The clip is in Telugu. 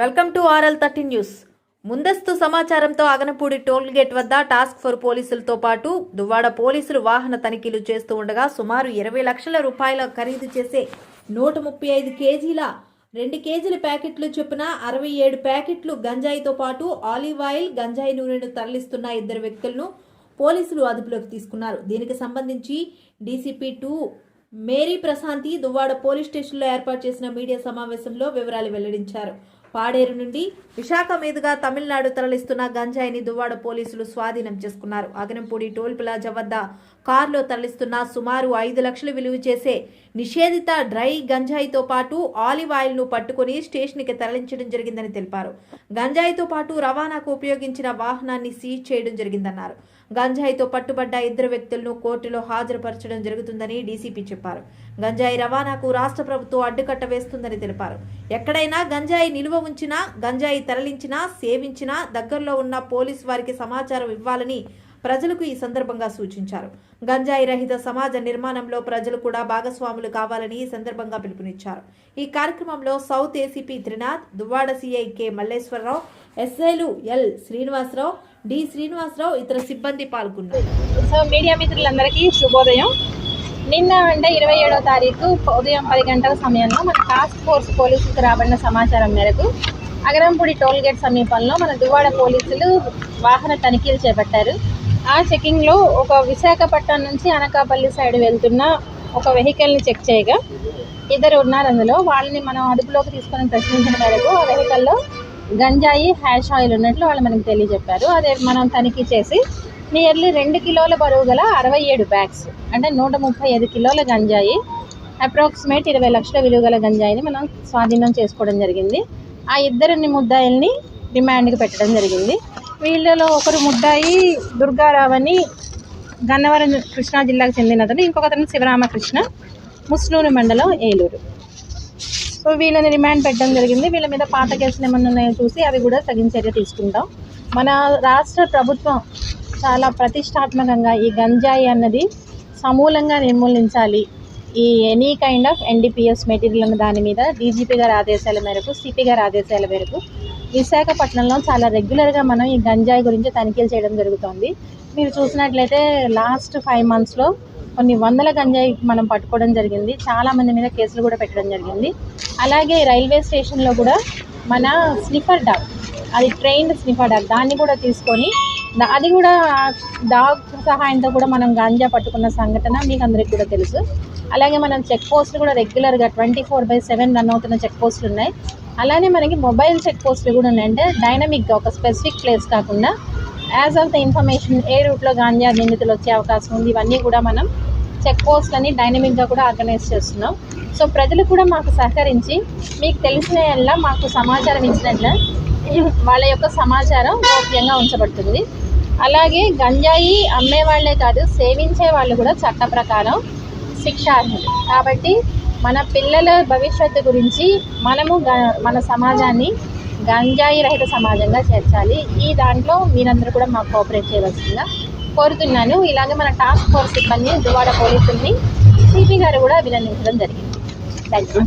Welcome to RL thirty news. ముందస్తు సమాచారంతో అగనపూడి టోల్ గేట్ వద్ద టాస్క్ ఫోర్ పోలీసులతో పాటు దువ్వాడ పోలీసులు వాహన తనిఖీలు చేస్తూ ఉండగా సుమారు ఇరవై లక్షల రూపాయల ఖరీదు చేసే నూట ముప్పై ఐదు కేజీల రెండు కేజీల ప్యాకెట్లు చొప్పున అరవై ఏడు ప్యాకెట్లు గంజాయితో పాటు ఆలివ్ ఆయిల్ గంజాయి నూనెను తరలిస్తున్న ఇద్దరు వ్యక్తులను పోలీసులు అదుపులోకి తీసుకున్నారు. దీనికి సంబంధించి DCP two Mary Prashanthi Duvvada police స్టేషన్లో ఏర్పాటు చేసిన మీడియా సమావేశంలో వివరాలు వెల్లడించారు. పాడేరు నుండి విశాఖ మీదుగా తమిళనాడు తరలిస్తున్న గంజాయిని దువ్వాడ పోలీసులు స్వాధీనం చేసుకున్నారు. అగనంపూడి టోల్ ప్లాజా వద్ద కారులో తరలిస్తున్న సుమారు ఐదు లక్షలు విలువ చేసే నిషేధిత డ్రై గంజాయితో పాటు ఆలివ్ ఆయిల్ను పట్టుకుని స్టేషన్కి తరలించడం జరిగిందని తెలిపారు. గంజాయితో పాటు రవాణాకు ఉపయోగించిన వాహనాన్ని సీజ్ చేయడం జరిగిందన్నారు. గంజాయితో పట్టుబడ్డ ఇద్దరు వ్యక్తులను కోర్టులో హాజరుపరచడం జరుగుతుందని డీసీపీ చెప్పారు. గంజాయి రవాణాకు రాష్ట్ర ప్రభుత్వం అడ్డుకట్ట వేస్తుందని తెలిపారు. ఎక్కడైనా గంజాయి నిలువ ఉంచినా గంజాయి తరలించినా సేవించినా దగ్గరలో ఉన్న పోలీసు వారికి సమాచారం ఇవ్వాలని ప్రజలకు ఈ సందర్భంగా సూచించారు. గంజాయి రహిత సమాజ నిర్మాణంలో ప్రజలు కూడా భాగస్వాములు కావాలని ఈ సందర్భంగా పిలుపునిచ్చారు. ఈ కార్యక్రమంలో south ACP Trinath Duvvada CI K Malleswararao ఎస్ఐలు ఎల్ శ్రీనివాసరావు డి శ్రీనివాసరావు ఇతర సిబ్బంది పాల్గొన్నారు. సో మీడియా మిత్రులందరికీ శుభోదయం. నిన్న అంటే ఇరవై ఏడో తారీఖు ఉదయం పది గంటల సమయంలో మన టాస్క్ ఫోర్స్ పోలీసులకు రాబడిన సమాచారం మేరకు అగరంపూడి టోల్గేట్ సమీపంలో మన దువ్వాడ పోలీసులు వాహన తనిఖీలు చేపట్టారు. ఆ చెకింగ్లో ఒక విశాఖపట్నం నుంచి అనకాపల్లి సైడ్ వెళ్తున్న ఒక వెహికల్ని చెక్ చేయగా ఇద్దరు ఉన్నారు అందులో. వాళ్ళని మనం అదుపులోకి తీసుకొని ప్రశ్నించిన మేరకు ఆ వెహికల్లో గంజాయి హ్యాష్ ఆయిల్ ఉన్నట్లు వాళ్ళు మనకు తెలియజెప్పారు. అదే మనం తనిఖీ చేసి నియర్లీ రెండు కిలోల బరువు గల అరవై ఏడు బ్యాగ్స్ అంటే నూట ముప్పై ఐదు కిలోల గంజాయి అప్రాక్సిమేట్ ఇరవై లక్షల విలువ గల గంజాయిని మనం స్వాధీనం చేసుకోవడం జరిగింది. ఆ ఇద్దరిని ముద్దాయిల్ని రిమాండ్కి పెట్టడం జరిగింది. వీళ్ళలో ఒకరు ముద్దాయి దుర్గారావు అని గన్నవరం కృష్ణా జిల్లాకు చెందిన అతను ఇంకొకతను శివరామకృష్ణ ముస్లూరు మండలం ఏలూరు. సో వీళ్ళని రిమాండ్ పెట్టడం జరిగింది. వీళ్ళ మీద పాత కేసులు ఏమన్నా ఉన్నాయో చూసి అవి కూడా తగిన చర్య తీసుకుంటాం. మన రాష్ట్ర ప్రభుత్వం చాలా ప్రతిష్టాత్మకంగా ఈ గంజాయి అన్నది సమూలంగా నిర్మూలించాలి. ఈ any kind of NDPS material అన్న దాని మీద డీజీపీ గారి ఆదేశాల మేరకు సిపి గారి ఆదేశాల మేరకు విశాఖపట్నంలో చాలా రెగ్యులర్గా మనం ఈ గంజాయి గురించి తనిఖీలు చేయడం జరుగుతుంది. మీరు చూసినట్లయితే లాస్ట్ ఫైవ్ మంత్స్లో కొన్ని వందల గంజాయి మనం పట్టుకోవడం జరిగింది. చాలా మంది మీద కేసులు కూడా పెట్టడం జరిగింది. అలాగే రైల్వే స్టేషన్లో కూడా మన స్నిఫర్ డాగ్ అది ట్రైన్డ్ స్నిఫర్ డాగ్ దాన్ని కూడా తీసుకొని అది కూడా డాగ్ సహాయంతో కూడా మనం గాంజా పట్టుకున్న సంఘటన మీకు అందరికి కూడా తెలుసు. అలాగే మనం చెక్ పోస్టులు కూడా రెగ్యులర్గా twenty four by seven run అవుతున్న చెక్ పోస్టులు ఉన్నాయి. అలానే మనకి మొబైల్ చెక్ పోస్ట్లు కూడా ఉన్నాయి అంటే డైనమిక్గా ఒక స్పెసిఫిక్ ప్లేస్ కాకుండా యాజ్ ఆఫ్ ద ఇన్ఫర్మేషన్ ఏ రూట్లో గాంజా నిందితులు వచ్చే అవకాశం ఉంది ఇవన్నీ కూడా మనం చెక్ పోస్ట్లని డైనమిక్గా కూడా ఆర్గనైజ్ చేస్తున్నాం. సో ప్రజలు కూడా మాకు సహకరించి మీకు తెలిసిన ఎలా మాకు సమాచారం ఇచ్చినట్ల వాళ్ళ యొక్క సమాచారం గోప్యంగా ఉంచబడుతుంది. అలాగే గంజాయి అమ్మే వాళ్ళే కాదు సేవించే వాళ్ళు కూడా చట్ట ప్రకారం శిక్షార్హులు కాబట్టి మన పిల్లల భవిష్యత్తు గురించి మనము గ- మన సమాజాన్ని గంజాయి రహిత సమాజంగా చేర్చాలి. ఈ దాంట్లో మీరందరూ కూడా మాకు కోఆపరేట్ చేయవలసిందిగా కోరుతున్నాను. ఇలాగే మన టాస్క్ ఫోర్స్ సిబ్బంది దువాడ పోలీసుల్ని సిపి గారు కూడా అభినందించడం జరిగింది. Thank you